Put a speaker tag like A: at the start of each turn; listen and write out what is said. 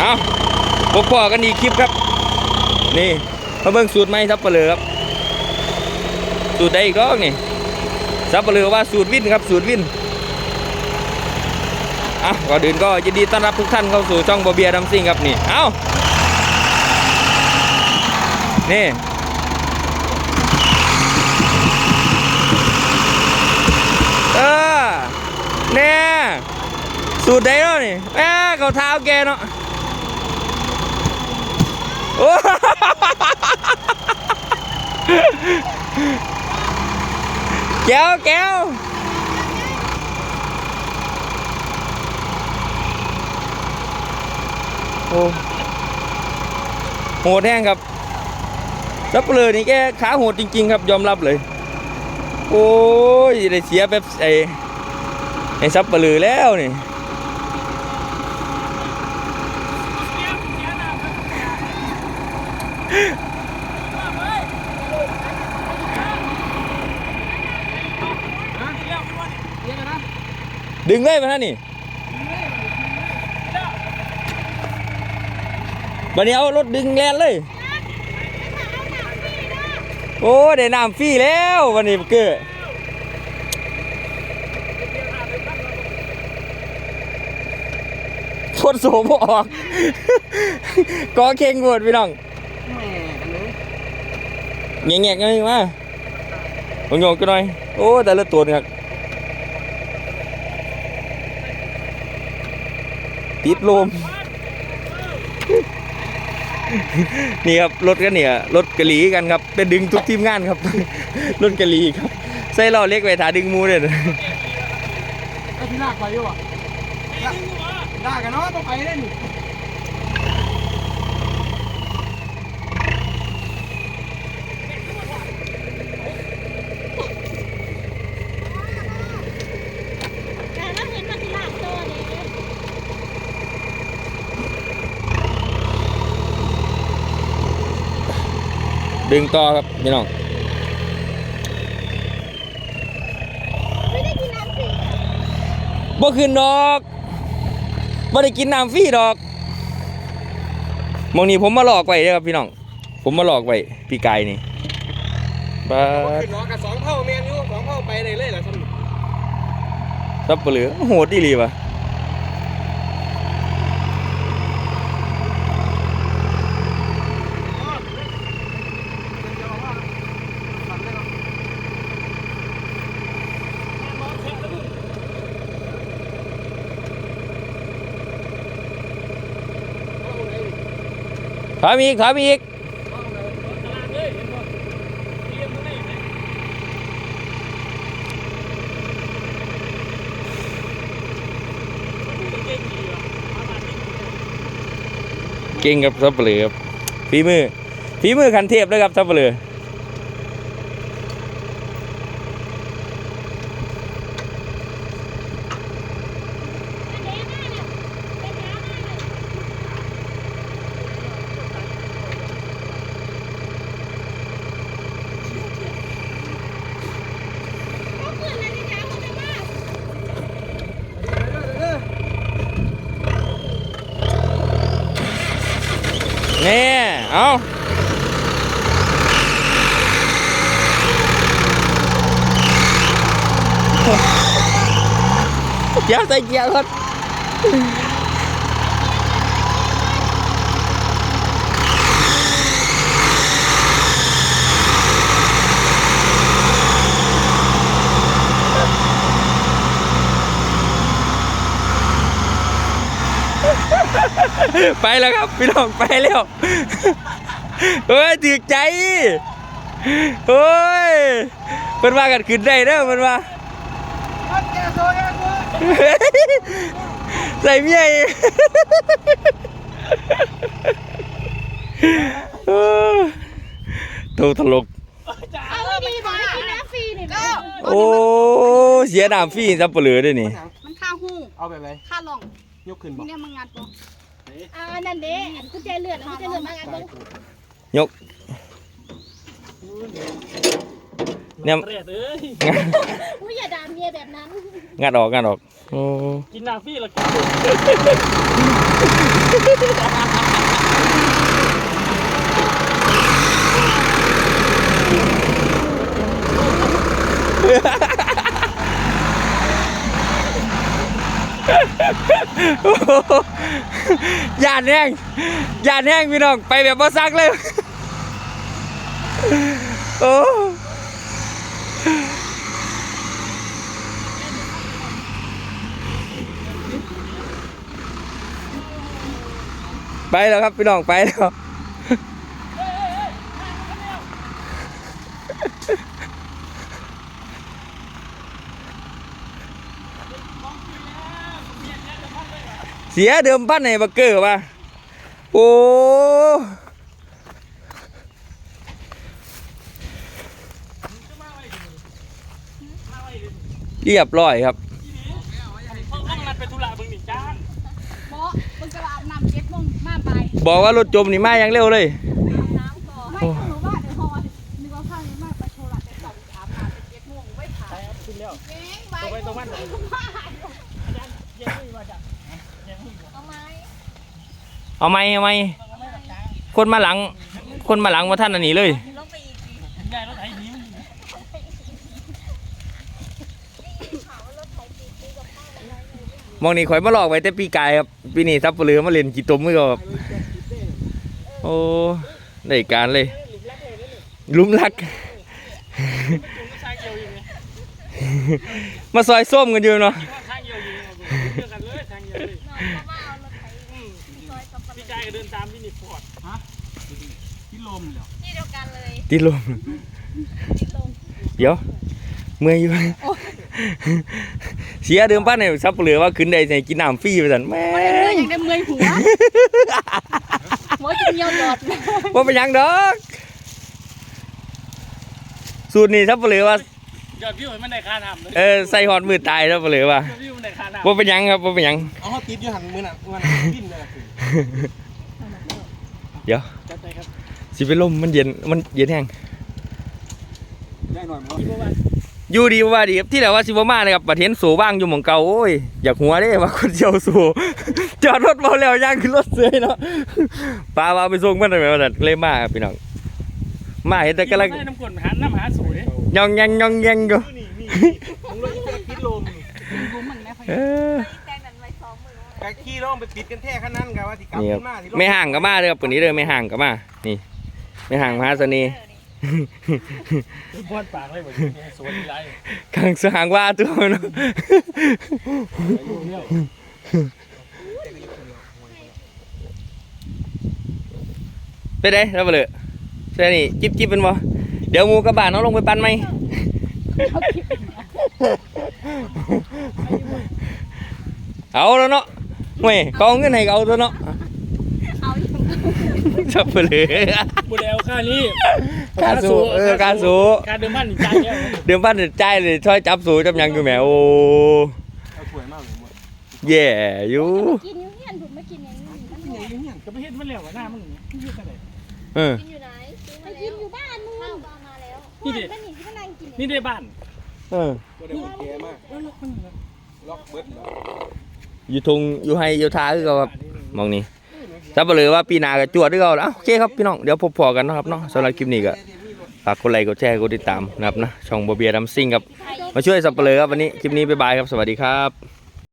A: เอาพบพอกันอีกคลิปครับ นี่มาเบิ่งสูตรไหมซับเปลือครับ สูตรใดอีกรอบนี่ซับเปลือว่าสูตรวินครับ สูตรวินอะก่อนอื่นก็ยินดีต้อนรับทุกท่านเข้าสู่ช่องบอเบียดัมซิงครับนี่ เอานี่เออนี่ยสูตรใดเนาะนี่แม่เขาเท้าแกเนาะ แก้วแก้วโอ้โหดแห้งครับซับเปลือนี่แกขาโหดจริง ๆ ครับยอมรับเลย โอ้ยได้เสียแบบไอ้ไอ้ซับเปลือแล้วนี่ ดึงเลยมาท่านนี่วันนี้เอารถดึงแลนเลย โอ้ได้น้ำฟรีแล้ววันนี้เกิดทดโสมออกกอเข่งโหวดพี่น้อง
B: แม่อันนี้
A: แงกๆเลยมาลงโยกกันหน่อย โอ้ แต่ละตัวเนี่ครับ ติดลม นี่ครับรถกันเนี่ยรถกะหลีกันครับ เป็นดึงทุกทีมงานครับ รถกะหลีครับ ใส่ล้อเล็กไว้ถาดึงหมูเลย
B: ก็ที่ลากไปอยู่อะลากลากกันเนาะต้องไปเล่น
C: แต่เราเห็นมันที่ลากโซ่เนี่ย
A: ดึงต่อครับพี่น้อง
C: ไม่ได้กินน้ำฟรี
A: บ่ขึ้นดอกบ่ได้กินน้ำฟรีดอกหมองนี้ผมมาหลอกไว้เด้อครับพี่น้อง ผมมาหลอกไว้พี่กายนี่บาด
B: ขึ้นน้องกับสองเท่าเมียนอยู่สองเท่าไปได้เลยเหรอท่าน
A: ซับเปลือโหดดีหลีวะ ถามอีกถามอีกเก่งครับซับเปลือครับฝีมือฝีมือคันเทพเลยครับซับเปลือ
C: เขาเกิดอะไรที่แท้เขาจะมา
A: นี่ เอาเกียร์ใส่เกียร์ก่ ไปแล้วครับพี่น้องไปแล้วเฮ้ยถือใจเฮ้ยเพิ่นว่ากันขึ้นได้เด้อเพิ่นว่า
B: แกโซ่แกโซ่
A: ใส่เมียอีกเออตัวตลก
C: เอาไม่ดีบอกให้กินน้ำฟรีนี่นะ
A: โอ้เสียน้ำฟรีซับเปลือด้วยนี่
C: มันค่าหู้
B: เอาแบบไหน
C: ค่าลอง
B: ยกขึ้นบ่
C: เนี่ยมันงัดบ่ อ่านั่นเด้อันกุญแจเลือดกุญแจเลือดมางัดบ่
A: ยกเนี่ย
C: อุ้ยอย่าด่าเมียแบบนั้น
A: งัดออกงัดออกโอ้
B: กินน้ำฟรีแล้วกิน
A: ยานแห้งยานแห้งพี่น้องไปแบบบ่ซักเลยโอ้ไปแล้วครับพี่น้องไปแล้ว สียเดิมพันในบักเกอร์ป่ะโอ้เรียบร้อยครับ
B: เขาต้องนัดไปธุระเบิ่งนี่จ้าง
C: เพราะมึงจะอาบน้ำเจ็ดโมงมาไป
A: บอกว่ารถจมนี่มาอย่างเร็วเลย
C: อาบน้ำก่อนไม่ต้องรู้ว่าเดี๋ยวพอนึกว่าข้างนี้มากไปโชว์หลักแต่สองอาบน้ำเจ็ดโมงไม่ถ่าย
B: ไปครับขึ้นแล้ว
C: เจ๊งไป
B: ตรงไปตรงมัน
C: เอา
B: อาจารย์เยังไม่มาจ้ะยั งไม่มา
C: ไหม
A: เอาไหมเอาไหมคนมาหลัง คนมาหลังว่าท่านอันนี้เลย
C: ลงไปอีกที
B: ยายรถไถหิว
A: มองนี่ข่อยมาหลอกไว้แต่ปีกายครับปีนี้ทับเปลือมาเล่นกี่ตมมือครับโอ้ได้การเลยลุ้มรัก
B: มา
A: ซอยส้มกันอยู่เนาะ
B: พี่กายก็เดินตามพี่นิฟอร์ดฮะพี่ลมเหรอ
C: ที่เดียวกันเลย
A: ติดลม
C: ที่ตรง
A: เดี๋ยว เมื่อยอยู่ เสียเดิมพันในซับเปลือว่าขึ้นได้ในกินน้ำฟรีไปสันแม่
C: เมื่อยยังได้เมื่อยหัวหัวจะเหี่ยวจอด
A: ว่าเป็นหยังดอก สูตรนี้ซับเปลือว่า ย
B: อดวิวให้มันได้ค่าทำเลย
A: เออใส่หอดมือตายซับเปลือว่าย
B: อดวิวมันได้ค่าทำ
A: ว่าเป็นหยังครับว่าเป็นหยัง
D: เอาเขาติดอยู่หันมือน่ะมันบินเลย
A: เดี๋ยว
B: จัดไปครับ
A: สิไปลมมันเย็นมันเย็นแห้ง
D: ได้หน่อยมั้ง
B: พี่บัววัน
A: อยู่ดีว่าดีครับที่แล้วว่าสิบมาเลยครับประเทศสูว่างอยู่หมองเก่าโอ้ยอยากหัวเด้ว่าคนเดียวสูจอดรถเมาแล้วย่างขึ้นรถเสยเนาะปลาว่าไปส่งมันได้ไหมว่าแต่เลยมาครับพี่น้องมาเห็นแต่กำลัง
B: น้ำกลหาน้ำหาสูตรเนี่ย
A: ยองยังยองยังอยู่
B: นี่นี่มึงลงแค่คิดลม
C: รู้มันไม่ค่อย
A: เออ
C: แตงนั้นไว้สองมือ
D: กะขี้ร้องไปติดกันแท้ขนาดนั้นกะว่าที่กลับ
A: นี่ครั
D: ขึ้
A: บ
D: นมาที่
A: ไม่ห่างก็มาเลยครับวันนี้เลยไม่ห่างก็มานี่ ไม่ห่างมหาเสน่ห์
B: บ้วนปากเลยเหมือนสวนไร
A: ข้างสางว่าตัวเนาะไปได้แล้วไปเลยใช่นี่จิบจิบเป็นบ่ เดี๋ยวหมูกระบะน้องลงไปปั่นไหมเอาแล้วเนาะเว้ยเขาเอาเงินให้ก็เอาตัวเนาะ
C: เอาอยู่
A: จับไปเลย
B: บุเดลค่านี้
A: ค่าสูเออค่าสู
B: ค่าเดิมพันจ่ายแล้ว
A: เดี๋ยวบ้านเดี๋ยวใจายเลยช่วยจับสูจับหยังอยู่แหมโอ้
D: เอาสวยมากเลยหมด
A: แย่อยู่
C: กินอยู่เฮียนผมไม่กินอย่างนี้มัน
D: ที่ไหนอยู่เนี่ย
B: ก็ไม่เห็นมันแล้วหน้ามันเฮ็ดอะไร
A: เออ
C: มาแล้ว
B: นี่ดิ
C: นั่นนี่ที่กำลังกิน
B: นี่ได้บ้าน
A: เออ
D: ก็ได้โอเคมากล็อกเบิร์ดแล้ว
A: อยู่ทงอยู่ให้อยู่ท้าคือเขาครับมองนี่จับไปเลยว่าปีหน้าก็จวดด้วยเขาแล้วโอเคครับพี่น้องเดี๋ยวพบพอกันเนาะครับเนาะสำหรับคลิปนี้ก็ฝากกดไลค์กดแชร์กดติดตามนะครับนะช่องบเบียดัมซิงครับมาช่วยสับเปลือครับวันนี้คลิปนี้บ๊ายบายครับสวัสดีครับ